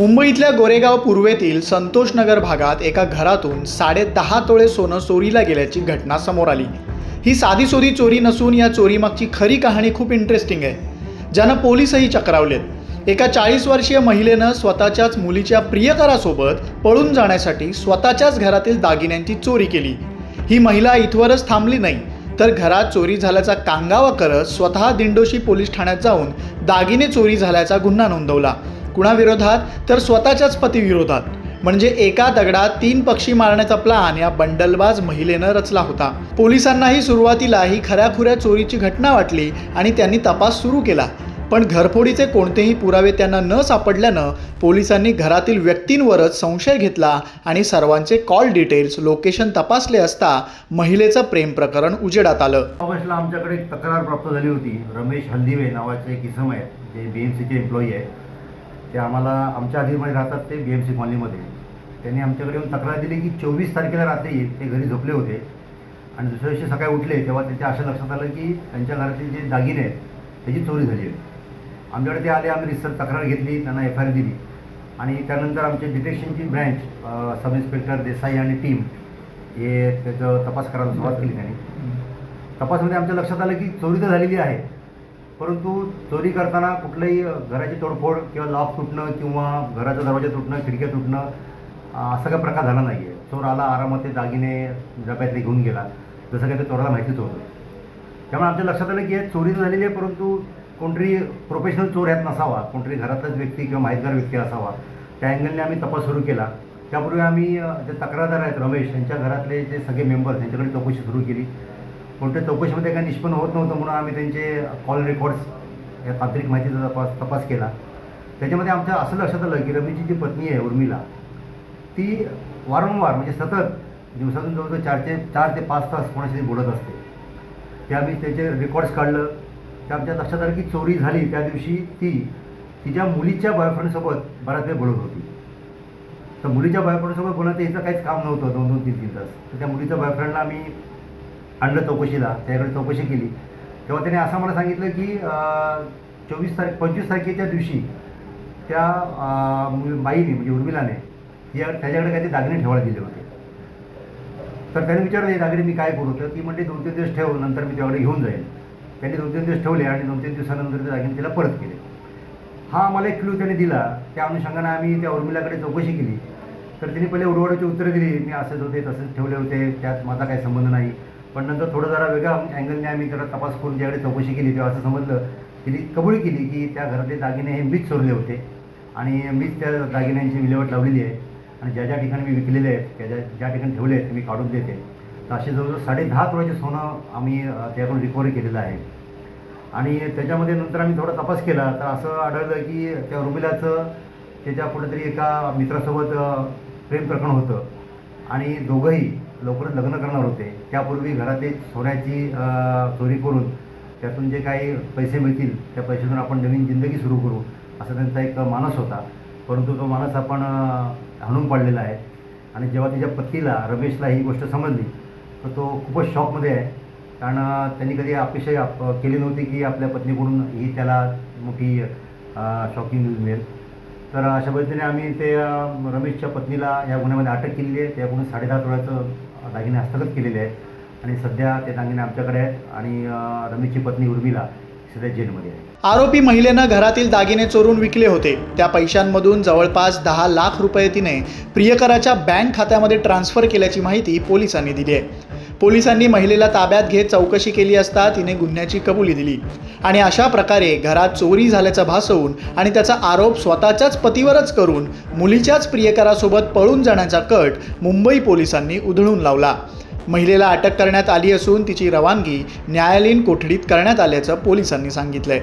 मुंबईतल्या गोरेगाव पूर्वेतील संतोषनगर भागात एका घरातून साडेदहा तोळे सोनं चोरीला गेल्याची घटना समोर आली. ही साधीसोधी चोरी नसून या चोरीमागची खरी कहाणी खूप इंटरेस्टिंग आहे. ज्यानं पोलीसही चक्रावलेत. एका चाळीस वर्षीय महिलेनं स्वतःच्याच मुलीच्या प्रियकरासोबत पळून जाण्यासाठी स्वतःच्याच घरातील दागिन्यांची चोरी केली. ही महिला इथवरच थांबली नाही तर घरात चोरी झाल्याचा कांगावा करत स्वतः दिंडोशी पोलीस ठाण्यात जाऊन दागिने चोरी झाल्याचा गुन्हा नोंदवला. कुणाविरोधात? तर स्वतःच्याच पतीविरोधात. म्हणजे एका दगडात तीन पक्षी मारण्याचा प्लान या बंडलबाज महिलेनं रचला होता. पोलिसांनाही सुरुवातीला ही खऱ्याखुऱ्या चोरीची घटना वाटली आणि त्यांनी तपास सुरू केला. पण घरफोडीचे कोणतेही पुरावे त्यांना न सापडल्यानं पोलिसांनी घरातील व्यक्तींवरच संशय घेतला आणि सर्वांचे कॉल डिटेल्स लोकेशन तपासले असता महिलेचं प्रेम प्रकरण उजेडात आलं. ऑगस्टला आमच्याकडे तक्रार प्राप्त झाली होती. रमेश हल्दिवे नावाचे एक इसम आहे. जे बी एम सीचे एम्प्लॉई आहे. ते आम्हाला आमच्या अधिमध्ये राहतात ते बी एम सी कॉलनीमध्ये. त्यांनी आमच्याकडे येऊन तक्रार दिली की चोवीस तारखेला रात्री ते घरी झोपले होते. आणि दुसऱ्या दिवशी सकाळी उठले तेव्हा त्यांच्या असं लक्षात आलं की त्यांच्या घरातील जे दागिने आहेत त्याची चोरी झाली आहे. आमच्याकडे ते आले आम्ही रिसर्च तक्रार घेतली त्यांना एफ आय आर दिली. आणि त्यानंतर आमचे डिटेक्शनची ब्रँच सब इन्स्पेक्टर देसाई आणि टीम हे त्याचं तपास करायला सुरुवात केली त्यांनी. तपासमध्ये आमच्या लक्षात आलं की चोरी तर झालेली आहे. परंतु चोरी करताना कुठलंही घराची तोडफोड किंवा लॉक तुटणं किंवा घराचा दरवाजा तुटणं खिडक्या तुटणं असा काही प्रकार झाला नाही आहे चोर आला आरामात ते दागिने डब्यातले घेऊन गेला. जसं काही ते चोराला माहितीच होतं. त्यामुळे आमच्या लक्षात आलं की हे चोरी तर झालेली आहे परंतु कोणतरी प्रोफेशनल चोर यात नसावा. कोणतरी घरातलाच व्यक्ती किंवा माहितगार व्यक्ती असावा. त्या अँगलने आम्ही तपास सुरू केला. त्यापूर्वी आम्ही जे तक्रारदार आहेत रमेश यांच्या घरातले जे सगळे मेंबर्स यांच्याकडे चौकशी सुरू केली. कोणत्या चौकशीमध्ये काही निष्पन्न होत नव्हतं म्हणून आम्ही त्यांचे कॉल रेकॉर्ड्स या तांत्रिक माहितीचा तपास तपास केला. त्याच्यामध्ये आमच्या असं लक्षात आलं की रमेशची जी पत्नी आहे उर्मिला ती वारंवार म्हणजे सतत दिवसातून जवळजवळ चार ते चार ते पाच तास कोणाशी बोलत असते. ते आम्ही त्याचे रेकॉर्ड्स काढलं. त्या आमच्या लक्षात आलं की चोरी झाली. त्या दिवशी ती तिच्या मुलीच्या बॉयफ्रेंडसोबत बराच वेळ बोलत होती. तर मुलीच्या बॉयफ्रेंडसोबत बोलणं हिचं काहीच काम नव्हतं दोन दोन तीन तीन तास. तर त्या मुलीच्या बॉयफ्रेंडला आम्ही आणलं चौकशीला त्याकडे चौकशी केली. तेव्हा त्याने असं मला सांगितलं की चोवीस तारीख पंचवीस तारखेच्या दिवशी त्या बाईने म्हणजे उर्मिलाने या त्याच्याकडे काही दागिने ठेवायला दिले होते. तर त्याने विचारलं हे दागिने मी काय करू? तर ती म्हणते दोन तीन दिवस ठेव नंतर मी त्याकडे घेऊन जाईल त्यांनी दोन तीन दिवस ठेवले आणि दोन तीन दिवसानंतर ते दागिने तिला परत केले. हा आम्हाला एक क्लू त्याने दिला. त्या अनुषंगाने आम्ही त्या उर्मिलाकडे चौकशी केली. तर तिने पहिले उडवडाची उत्तरं दिली. मी असेच होते तसेच ठेवले होते. त्यात माझा काही संबंध नाही. पण नंतर थोडं जरा वेगळ्या अँगलने आम्ही त्याला तपास करून ज्याकडे चौकशी केली तेव्हा असं समजलं तिने कबूल केली की त्या घरातले दागिने हे मीच चोरले होते. आणि मीच त्या दागिन्यांची विल्हेवाट लावलेली आहे. आणि ज्या ज्या ठिकाणी मी विकलेले आहेत त्या ज्या ज्या ठिकाणी ठेवले आहेत ते मी काढून देते. तर असे जवळजवळ साडे दहा तोळ्याचे सोनं आम्ही त्याकडून रिकव्हरी केलेलं आहे. आणि त्याच्यामध्ये नंतर आम्ही थोडा तपास केला तर असं आढळलं की त्या रुमिलाचं त्याच्या कुठेतरी एका मित्रासोबत प्रेम प्रकरण होतं. आणि दोघंही लवकरच लग्न करणार होते. त्यापूर्वी घरातील सोन्याची चोरी करून त्यातून जे काही पैसे मिळतील त्या पैशातून आपण नवीन जिंदगी सुरू करू असा त्यांचा एक मानस होता. परंतु तो मानस आपण हाणून पाडलेला आहे. आणि जेव्हा त्याच्या पत्नीला रमेशला ही गोष्ट समजली तर तो खूपच शॉकमध्ये आहे. कारण त्यांनी कधी अपेक्षा केली नव्हती की आपल्या पत्नीकडून ही त्याला मोठी शॉकिंग न्यूज मिळेल. तर अशा पद्धतीने आम्ही ते रमेशच्या पत्नीला या गुन्ह्यामध्ये अटक केलेली आहे. त्या त्याकडून साडेदहा तोळ्याचं दागिने हस्तगत केलेले आहेत. आणि सध्या ते दागिने आमच्याकडे आहेत. आणि रमेशची पत्नी उर्मिला सध्या जेलमध्ये आहे. आरोपी महिलेनं घरातील दागिने चोरून विकले होते. त्या पैशांमधून जवळपास दहा लाख रुपये तिने प्रियकराच्या बँक खात्यामध्ये ट्रान्स्फर केल्याची माहिती पोलिसांनी दिली आहे. पोलिसांनी महिलेला ताब्यात घेत चौकशी केली असता तिने गुन्ह्याची कबुली दिली. आणि अशा प्रकारे घरात चोरी झाल्याचं भासवून आणि त्याचा आरोप स्वतःच्याच पतीवरच करून मुलीच्याच प्रियकरासोबत पळून जाण्याचा कट मुंबई पोलिसांनी उधळून लावला. महिलेला अटक करण्यात आली असून तिची रवानगी न्यायालयीन कोठडीत करण्यात आल्याचं पोलिसांनी सांगितलंय.